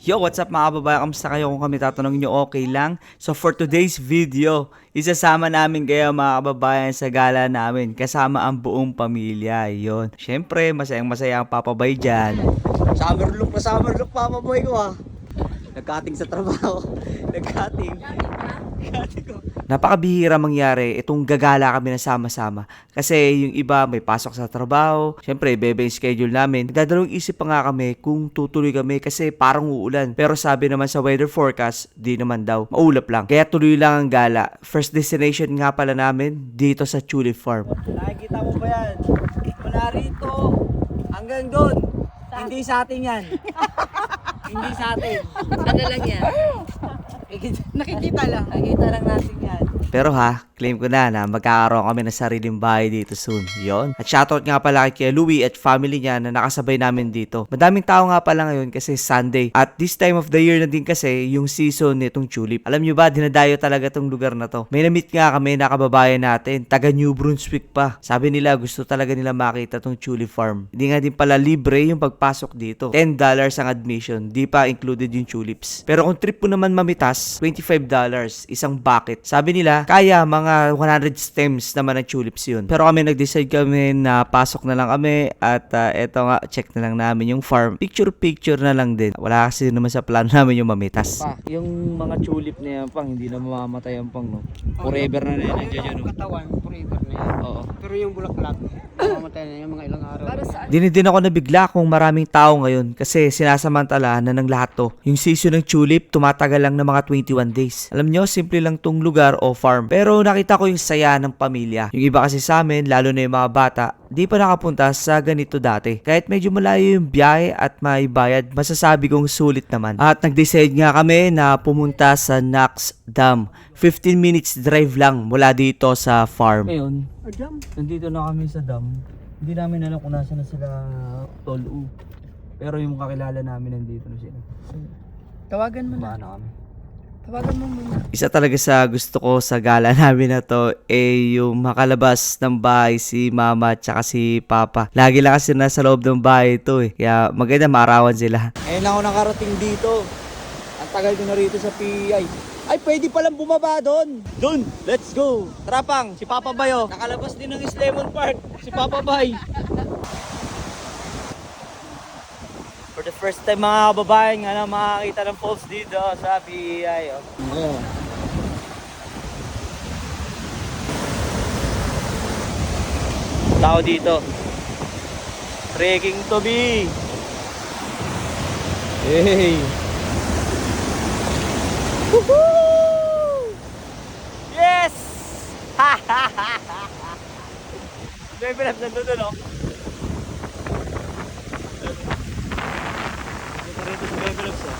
Yo, what's up mga kababayan? Kamusta kayo kung kami tatanungin nyo okay lang? So for today's video, isasama namin kayo mga kababayan sa gala namin kasama ang buong pamilya. Yon. Siyempre, masayang masaya ang papabay dyan. Summer look na summer look, Papa Boy ko ah. Nagkating sa trabaho. Nagkating. Napakabihira mangyari itong gagala kami na sama-sama. Kasi yung iba may pasok sa trabaho. Siyempre, bebe yung schedule namin. Nagdadalawang isip pa nga kami kung tutuloy kami kasi parang uulan. Pero sabi naman sa weather forecast, di naman daw. Maulap lang. Kaya tuloy lang ang gala. First destination nga pala namin dito sa Tulip Farm. Nakikita mo ba yan? Mula rito hanggang doon. Hindi sa atin yan. Hindi sa atin. Ano lang yan? Nakikita lang. Nakikita lang natin yan. Pero ha, claim ko na na magkakaroon kami ng sariling bahay dito soon. Yon. At shoutout nga pala kay Louie at family niya na nakasabay namin dito. Madaming tao nga pala ngayon kasi Sunday. At this time of the year na din kasi yung season nitong tulip. Alam nyo ba, dinadayo talaga tong lugar na to. May na-meet nga kami na kababayan natin, taga New Brunswick pa. Sabi nila gusto talaga nila makita tong tulip farm. Hindi nga din pala libre yung pagpasok dito. $10 ang admission, di pa included yung tulips. Pero kung trip mo naman mamitas, $25 isang bucket. Sabi nila, kaya mga 100 stems naman ang tulips yun. Pero kami nag-decide kami na pasok na lang kami at uh, eto nga, check na lang namin yung farm. Picture-picture na lang din. Wala kasi naman sa plano namin yung mamitas. Pa, yung mga tulip na yan pang, hindi na mamamatay ang pang, no? Forever na na yan, nandiyan yan, no? katawan, forever na yan. Oo. Pero yung bulaklak, mamamatay na yan mga ilang araw. Para sa Dini din ako nabigla kung maraming tao ngayon kasi sinasamantala na ng lahat to. Yung season ng tulip tumatagal lang ng mga 21 days. Alam nyo, simple lang tong lugar o farm. Pero nakita ko yung saya ng pamilya. Yung iba kasi sa amin, lalo na yung mga bata, di pa nakapunta sa ganito dati. Kahit medyo malayo yung biyahe at may bayad, masasabi kong sulit naman. At nag-decide nga kami na pumunta sa Knox Dam. 15 minutes drive lang mula dito sa farm. Ngayon, Adam, nandito na kami sa dam. Hindi namin alam kung nasa na sila Tolu. Pero yung kakilala namin nandito na sila. tawagan mo na. Na kami. Tawagan mo muna. Isa talaga sa gusto ko sa gala namin na to eh yung makalabas ng bahay si mama at saka si papa. Lagi lang kasi nasa loob ng bahay ito eh. Kaya maganda maarawan sila. Ngayon lang ako nakarating dito. Ang tagal ko na rito sa PI. Ay, pwede palang bumaba doon. Doon, let's go. Trapang, si Papa Bayo. Nakalabas din ng East Lemon Park. Si Papa Bay. For the first time mga kababayan na makakita ng falls dito sa PI. Oh. Ayan. Tao dito. Trekking to be. Hey! Woohoo! Yes! Ha ha ha ha! Bebe Labs nandun doon, oh. Dito rito si Bebe Labs, oh.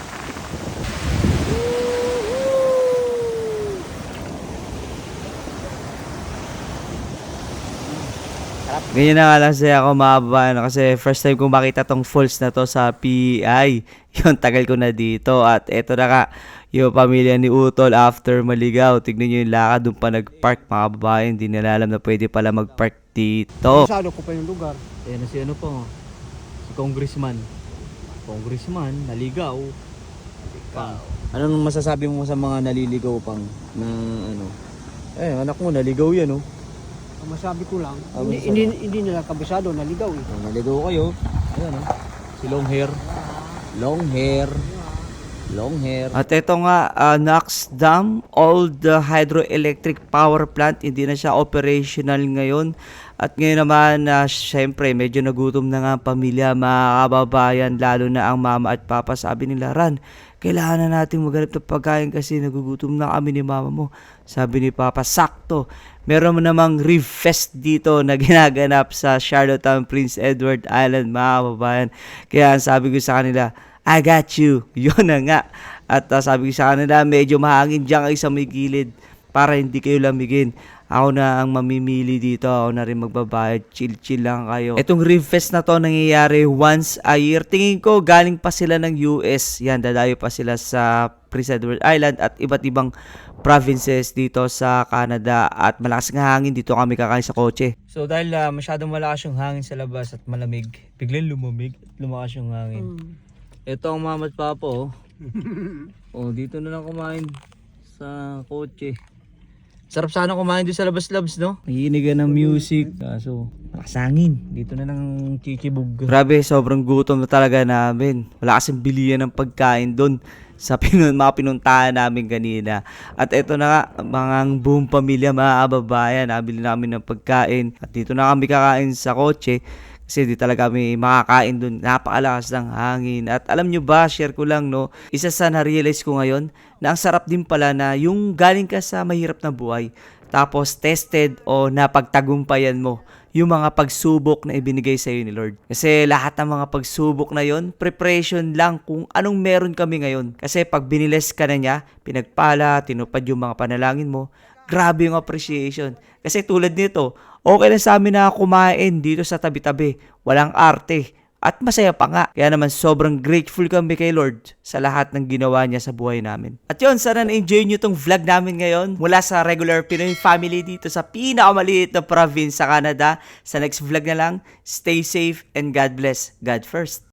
Ganyan na nga lang saya ako mga kababayan kasi first time kong makita tong falls na to sa PI. Yun, tagal ko na dito at eto na ka yung pamilya ni Utol after maligaw. Tignan nyo yung lakad doon pa nag-park mga kababayan. Hindi nila alam na pwede pala mag-park dito. Salo ko pa yung lugar. Ayan na si ano po, si Congressman. Congressman, naligaw. Pang. Anong masasabi mo sa mga naliligaw pang na ano? Eh, anak mo naligaw yan oh. Ang masabi ko lang, Ah, hindi, masabi. hindi, hindi nila kabisado, naligaw eh. Naligaw kayo. Ayan oh. Si long hair. Long hair. Long hair. At ito nga, uh, Knox Dam, old uh, hydroelectric power plant, hindi na siya operational ngayon. At ngayon naman, uh, syempre, medyo nagutom na nga pamilya, mga kababayan, lalo na ang mama at papa. Sabi nila, Ran, kailangan na natin maghanap ng pagkain kasi nagugutom na kami ni mama mo. Sabi ni papa, sakto. Meron mo namang Reef Fest dito na ginaganap sa Charlottetown, Prince Edward Island, mga kababayan. Kaya sabi ko sa kanila, I got you. Yun na nga. At uh, sabi sa kanila, medyo mahangin dyan kayo sa may gilid para hindi kayo lamigin. Ako na ang mamimili dito. Ako na rin magbabayad. Chill-chill lang kayo. Itong Reef Fest na to nangyayari once a year. Tingin ko galing pa sila ng US. Yan, dadayo pa sila sa Prince Edward Island at iba't ibang provinces dito sa Canada at malakas ng hangin dito kami kakain sa kotse. So dahil ah, masyadong malakas yung hangin sa labas at malamig, biglang lumamig at lumakas yung hangin. Ito ang mama at papa oh. oh, dito na lang kumain sa kotse. Sarap sana kumain doon sa labas-labs, no? Nakikinig ng music. Kaso, nakasangin. Dito na lang chichibog. Grabe, sobrang gutom na talaga namin. Wala kasing bilihan ng pagkain doon sa pinun mga pinuntahan namin kanina. At ito na nga, mga buong pamilya, mga kababayan, nabili namin ng pagkain. At dito na kami kakain sa kotse kasi di talaga kami makakain doon. Napakalakas ng hangin. At alam nyo ba, share ko lang, no, isa sa na-realize ko ngayon, na ang sarap din pala na yung galing ka sa mahirap na buhay, tapos tested o napagtagumpayan mo yung mga pagsubok na ibinigay sa iyo ni Lord. Kasi lahat ng mga pagsubok na yon, preparation lang kung anong meron kami ngayon. Kasi pag biniles ka na niya, pinagpala, tinupad yung mga panalangin mo, grabe yung appreciation. Kasi tulad nito, okay lang sa amin na kumain dito sa tabi-tabi. Walang arte. At masaya pa nga. Kaya naman sobrang grateful kami kay Lord sa lahat ng ginawa niya sa buhay namin. At yun, sana na-enjoy nyo tong vlog namin ngayon mula sa regular Pinoy family dito sa pinakamaliit na province sa Canada. Sa next vlog na lang, stay safe and God bless. God first.